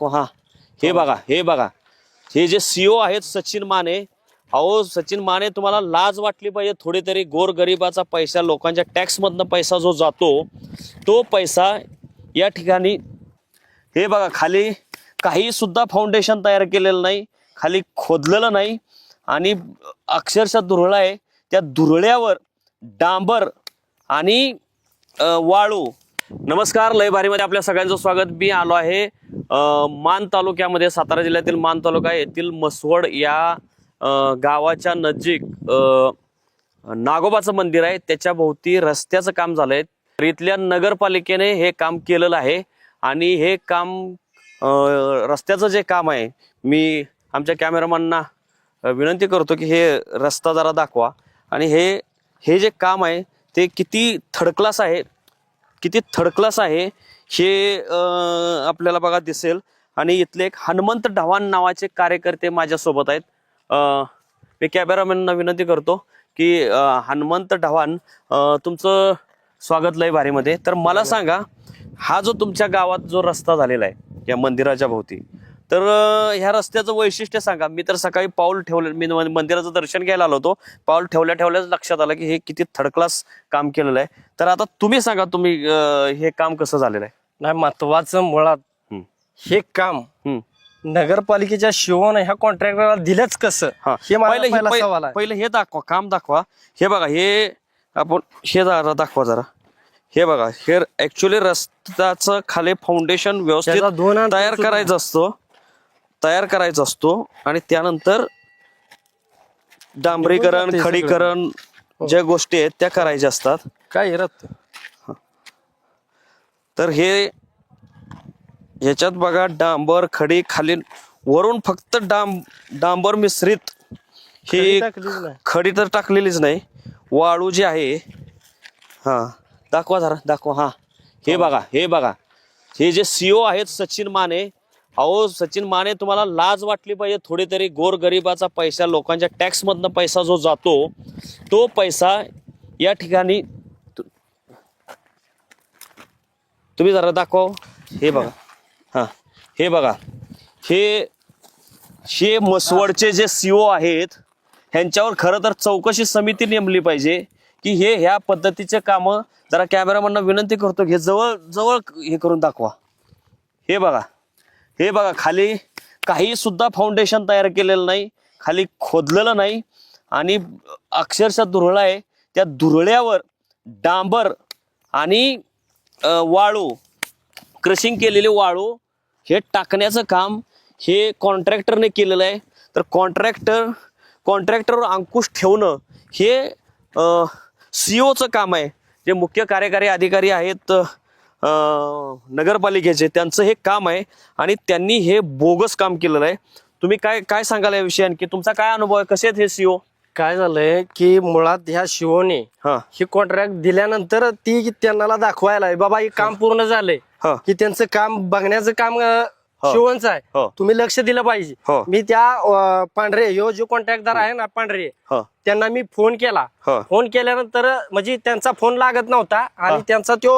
दाखव हा. हे बघा हे बघा. हे जे सीओ आहेत सचिन माने अहो सचिन माने तुम्हाला लाज वाटली पाहिजे थोडी तरी गोर गरिबाचा पैसा लोकांच्या टॅक्स मधनं पैसा जो जातो तो पैसा या ठिकाणी हे बघा खाली काही सुद्धा फाउंडेशन तयार केलेलं नाही खाली खोदलेलं नाही आणि अक्षरशः दुरळा आहे. त्या दुरळ्यावर डांबर आणि वाळू. नमस्कार लय भारीमध्ये आपल्या सगळ्यांचं स्वागत. मी आलो आहे मान तालुक्यामध्ये सातारा जिल्ह्यातील मान तालुका येथील मसवड या गावाच्या नजीक नागोबाचं मंदिर आहे. त्याच्या भोवती रस्त्याचं काम झालंय. तर इथल्या नगरपालिकेने हे काम केलेलं आहे. आणि हे काम रस्त्याचं जे काम आहे मी आमच्या कॅमेरामॅनना विनंती करतो की हे रस्ता जरा दाखवा. आणि हे हे जे काम आहे ते किती थर्ड क्लास आहे किती थर्ड क्लास आहे हे आपल्याला बघा दिसेल. आणि इथले एक हनुमंत ढवाण नावाचे कार्यकर्ते माझ्यासोबत आहेत. मी कॅमेरामॅनना विनंती करतो की हनुमंत ढवाण तुमचं स्वागत लय भारीमध्ये. तर मला सांगा हा जो तुमच्या गावात जो रस्ता झालेला आहे या मंदिराच्या भोवती तर ह्या रस्त्याचं वैशिष्ट्य सांगा. मी तर सकाळी पाऊल ठेवलं मी मंदिराचं दर्शन घ्यायला आलो होतो. पाऊल ठेवल्या ठेवल्याच लक्षात आलं की हे किती थर्ड क्लास काम केलेलं आहे. तर आता तुम्ही सांगा तुम्ही हे काम कसं झालेलं आहे? नाही महत्वाचं मुळात. हे काम हम्म. नगरपालिकेच्या शिवण ह्या कॉन्ट्रॅक्टरला दिलंच कसं? हा. मला पहिले हे- दाखवा काम दाखवा. हे बघा हे आपण हे जरा दाखवा जरा. हे बघा हे ऍक्च्युली रस्त्याचं खाली फाउंडेशन व्यवस्थित तयार करायचा असतो. तयार करायचा असतो आणि त्यानंतर डांबरीकरण. खडीकरण ज्या गोष्टी आहेत त्या करायच्या असतात. काय रत तर हे ह्याच्यात बघा डांबर खडी खाली वरून फक्त डांब डांबर मिश्रित ही. खडी तर टाकलेलीच नाही. वाळू जी आहे हा. दाखवा जरा दाखवा हा. हे बघा हे बघा. हे जे सीओ आहेत सचिन माने अहो सचिन माने तुम्हाला लाज वाटली पाहिजे थोडी तरी गोरगरिबाचा पैसा लोकांच्या टॅक्समधनं पैसा जो जातो तो पैसा या ठिकाणी तु- तुम्ही जरा दाखवा. हे बघा. हा. हे बघा. हे हे मसवडचे जे सीओ आहेत ह्यांच्यावर खरं तर चौकशी समिती नेमली पाहिजे की हे ह्या पद्धतीचे कामं जरा कॅमेरामॅनना विनंती करतो हे जवळ जवळ हे करून दाखवा. हे बघा. हे बघा खाली काही सुद्धा फाउंडेशन तयार केलेलं नाही खाली खोदलेलं नाही आणि अक्षरशः धुरळा आहे. त्या धुरळ्यावर डांबर आणि वाळू क्रशिंग केलेले वाळू हे टाकण्याचं काम हे कॉन्ट्रॅक्टरने केलेलं आहे. तर कॉन्ट्रॅक्टर कॉन्ट्रॅक्टरवर अंकुश ठेवणं हे सी ओचं काम आहे. जे मुख्य कार्यकारी अधिकारी आहेत नगरपालिकेचे त्यांचं हे काम आहे आणि त्यांनी हे बोगस काम केलेलं आहे. तुम्ही काय काय सांगाल या विषयी आणखी तुमचा काय अनुभव आहे? कसे आहेत हे सीओ काय झालंय की मुळात ह्या शिवने हा. ही कॉन्ट्रॅक्ट दिल्यानंतर ती त्यांना दाखवायला आहे, बाबा हे काम पूर्ण झालंय. हा. की त्यांचं काम बघण्याचं काम अं. शिवणचं आहे हो. तुम्ही लक्ष दिलं पाहिजे. हो. मी त्या पांढरे ह्यो जो कॉन्ट्रॅक्टदार आहे ना पांढरे हो. त्यांना मी फोन केला. हो. फोन केल्यानंतर म्हणजे त्यांचा फोन लागत नव्हता आणि त्यांचा तो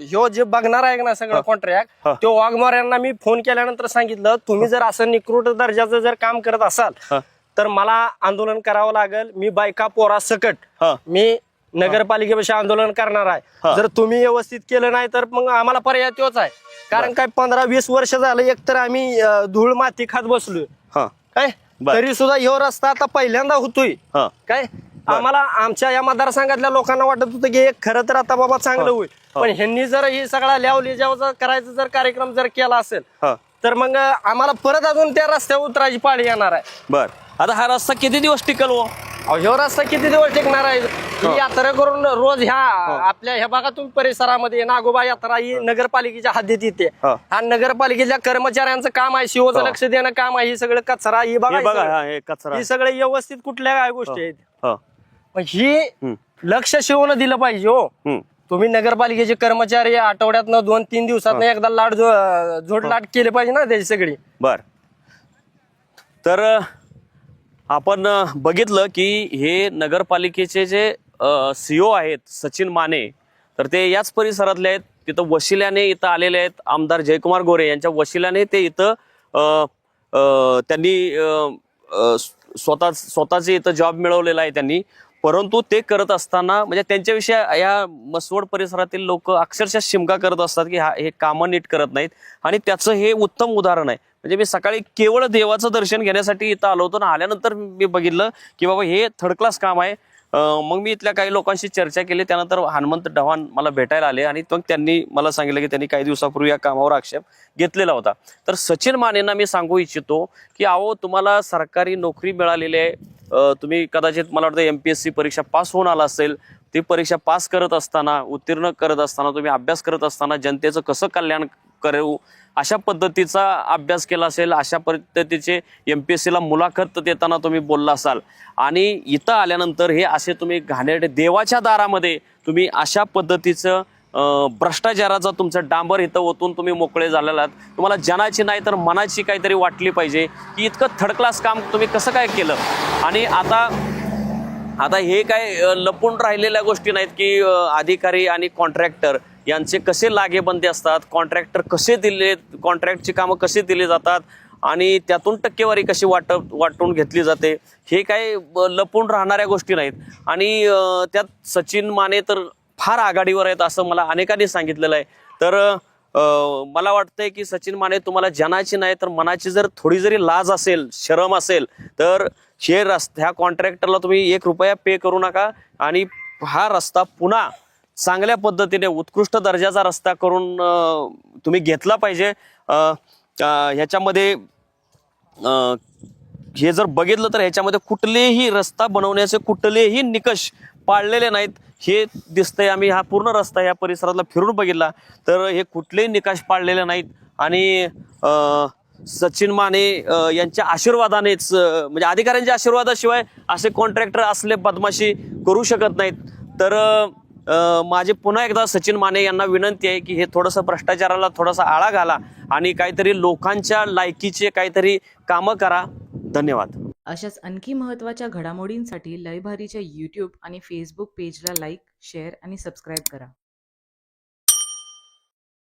ह्यो जे बघणार आहे ना सगळं हा. कॉन्ट्रॅक्ट तो वाघमार यांना मी फोन केल्यानंतर सांगितलं तुम्ही जर असं निकृष्ट दर्जाचं जर काम करत असाल हा. तर मला आंदोलन करावं लागेल. मी बायका पोरा सकट. हा. मी नगरपालिकेपेक्षा आंदोलन करणार हा. आहे जर तुम्ही व्यवस्थित केलं नाही तर मग आम्हाला पर्याय तोच आहे. कारण काय पंधरा वीस वर्ष झालं एकतर आम्ही अं, धूळ माती खात बसलोय. हा. काय? बर. तरी सुद्धा ह्यो रस्ता आता पहिल्यांदा होतोय. हा. काय? आम्हाला आमच्या या मतदारसंघातल्या लोकांना वाटत होतं की हे खरं तर आता बाबा चांगलं होईल. पण ह्यांनी जर ही सगळा ल्यावली जर करायचा जर कार्यक्रम जर केला असेल हा. तर मग आम्हाला परत अजून त्या रस्त्यावर उतरायची पाळी येणार आहे. बर. आता हा रस्ता किती दिवस टिकल हो? अहो, ह्यो रस्ता किती दिवस टिकणार आहे? ही. यात्रा करून रोज ह्या आपल्या ह्या भागात तुम्ही परिसरामध्ये नागोबा यात्रा ही नगरपालिकेच्या हद्दीत येते. हा. नगरपालिकेच्या कर्मचाऱ्यांचं काम आहे शिवचं. लक्ष देणं काम आहे ही सगळं कचरा ही बघा हे सगळं. कचरा. सगळे व्यवस्थित कुठल्या काय गोष्टी आहेत? हा. ही. लक्ष शिवून दिलं पाहिजे हो. तुम्ही नगरपालिकेचे कर्मचारी आठवड्यातनं दोन तीन दिवसात एकदा लाट जो- जोडलाट केले पाहिजे ना त्याची सगळी. बर. तर आपण बघितलं की हे नगरपालिकेचे जे सी ओ आहेत सचिन माने तर ते याच परिसरातले आहेत. तिथं वशिल्याने इथं आलेले आहेत आमदार जयकुमार गोरे. यांच्या वशिल्याने ते इथं त्यांनी स्वतः स्वतःचे इथं जॉब मिळवलेला आहे त्यांनी. परंतु ते करत असताना म्हणजे त्यांच्याविषयी या मसवड परिसरातील लोक अक्षरशः शिमका करत असतात की हा हे कामं नीट करत नाहीत. आणि त्याचं हे उत्तम उदाहरण आहे. म्हणजे मी सकाळी केवळ देवाचं दर्शन घेण्यासाठी इथं आलो होतो आणि आल्यानंतर मी बघितलं की बाबा हे थर्ड क्लास काम आहे. मग मी इथल्या काही लोकांशी चर्चा केली. त्यानंतर हनुमंत ढवाण मला भेटायला आले आणि मग त्यांनी मला सांगितलं की त्यांनी काही दिवसापूर्वी या कामावर आक्षेप घेतलेला होता. तर सचिन मानेंना मी सांगू इच्छितो की अहो तुम्हाला सरकारी नोकरी मिळालेली आहे. तुम्ही कदाचित मला वाटतं एम पी एस सी परीक्षा पास होऊन आला असेल. ती परीक्षा पास करत असताना उत्तीर्ण करत असताना तुम्ही अभ्यास करत असताना जनतेचं कसं कल्याण करू अशा पद्धतीचा अभ्यास केला असेल अशा पद्धतीचे एम पी एस सीला मुलाखत देताना तुम्ही बोलला असाल. आणि इथं आल्यानंतर हे असे तुम्ही घाणेरडे देवाच्या दारामध्ये तुम्ही अशा पद्धतीचं भ्रष्टाचाराचा तुमचं डांबर इथं ओतून तुम्ही मोकळे झालेला आहात. तुम्हाला जनाची नाही तर मनाची काहीतरी वाटली पाहिजे की इतकं थर्ड क्लास काम तुम्ही कसं काय केलं? आणि आता आता हे काय लपून राहिलेल्या गोष्टी नाहीत की अधिकारी आणि कॉन्ट्रॅक्टर यांचे कसे लागेबंदी असतात कॉन्ट्रॅक्टर कसे दिले कॉन्ट्रॅक्टची कामं कसे दिली जातात आणि त्यातून टक्केवारी कशी वाटप वाटून घेतली जाते हे काही लपून राहणाऱ्या गोष्टी नाहीत. आणि त्यात सचिन माने तर फार आघाडीवर आहेत असं मला अनेकांनी सांगितलेलं आहे. तर मला वाटतंय की सचिन माने तुम्हाला जनाची नाही तर मनाची जर थोडी जरी लाज असेल शरम असेल तर हे रस्ता ह्या कॉन्ट्रॅक्टरला तुम्ही एक रुपया पे करू नका आणि हा रस्ता पुन्हा चांगल्या पद्धतीने उत्कृष्ट दर्जाचा रस्ता करून तुम्ही घेतला पाहिजे. ह्याच्यामध्ये हे जर बघितलं तर ह्याच्यामध्ये कुठलेही रस्ता बनवण्याचे कुठलेही निकष पाळलेले नाहीत. हे दिसतंय आम्ही हा पूर्ण रस्ता या परिसरातला फिरून बघितला. तर हे कुठलेही निकष पाळलेले नाहीत. आणि सचिन माने यांच्या आशीर्वादानेच म्हणजे अधिकाऱ्यांच्या आशीर्वादाशिवाय असे कॉन्ट्रॅक्टर असले बदमाशी करू शकत नाहीत. तर माझे पुन्हा एकदा सचिन माने यांना विनंती आहे की हे थोडंसं भ्रष्टाचाराला थोडासा आळा घाला आणि काहीतरी लोकांच्या लायकीचे काहीतरी कामं करा. धन्यवाद. अशाच आणखी महत्त्वाच्या घडामोडींसाठी लयभारीच्या यूट्यूब आणि फेसबुक पेजला लाईक शेअर आणि सबस्क्राईब करा.